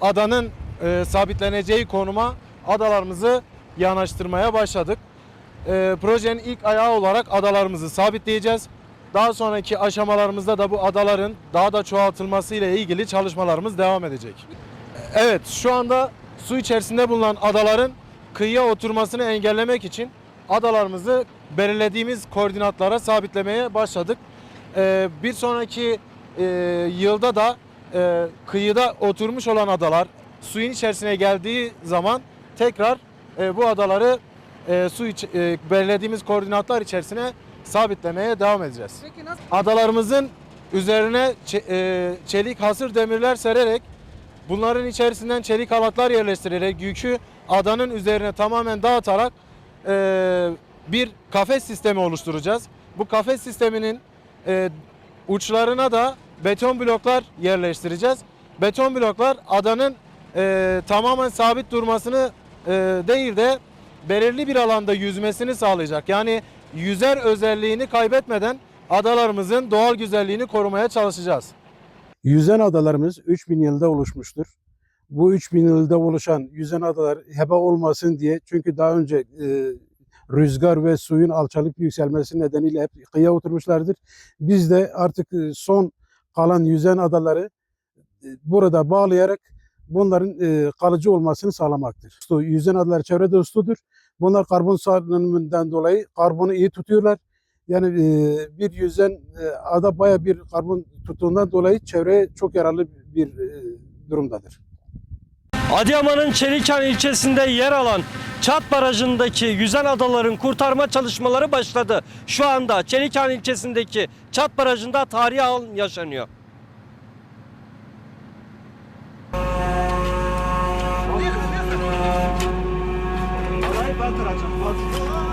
adanın e, sabitleneceği konuma adalarımızı yanaştırmaya başladık. E, projenin ilk ayağı olarak adalarımızı sabitleyeceğiz. Daha sonraki aşamalarımızda da bu adaların daha da çoğaltılması ile ilgili çalışmalarımız devam edecek. Evet, şu anda su içerisinde bulunan adaların kıyıya oturmasını engellemek için adalarımızı belirlediğimiz koordinatlara sabitlemeye başladık. Ee, bir sonraki e, yılda da e, kıyıda oturmuş olan adalar suyun içerisine geldiği zaman tekrar e, bu adaları e, su iç, e, belirlediğimiz koordinatlar içerisine sabitlemeye devam edeceğiz. Peki nasıl? Adalarımızın üzerine e, çelik hasır demirler sererek bunların içerisinden çelik halatlar yerleştirerek yükü adanın üzerine tamamen dağıtarak e, bir kafes sistemi oluşturacağız. Bu kafes sisteminin e, uçlarına da beton bloklar yerleştireceğiz. Beton bloklar adanın e, tamamen sabit durmasını e, değil de belirli bir alanda yüzmesini sağlayacak. Yani yüzer özelliğini kaybetmeden adalarımızın doğal güzelliğini korumaya çalışacağız. Yüzen adalarımız 3000 yılda oluşmuştur. Bu 3000 yılda oluşan yüzen adalar heba olmasın diye çünkü daha önce e, rüzgar ve suyun alçalıp yükselmesi nedeniyle hep kıyıya oturmuşlardır. Biz de artık e, son kalan yüzen adaları e, burada bağlayarak bunların e, kalıcı olmasını sağlamaktır. Su- Yüzen adalar çevre dostudur. Bunlar karbon salınımından dolayı karbonu iyi tutuyorlar. Yani e, bir yüzen e, ada baya bir karbon tuttuğundan dolayı çevreye çok yararlı bir durumdadır. Adıyaman'ın Çelikhan ilçesinde yer alan Çat Barajı'ndaki yüzen adaların kurtarma çalışmaları başladı. Şu anda Çelikhan ilçesindeki Çat Barajı'nda tarihi an yaşanıyor. Alay ben duracağım.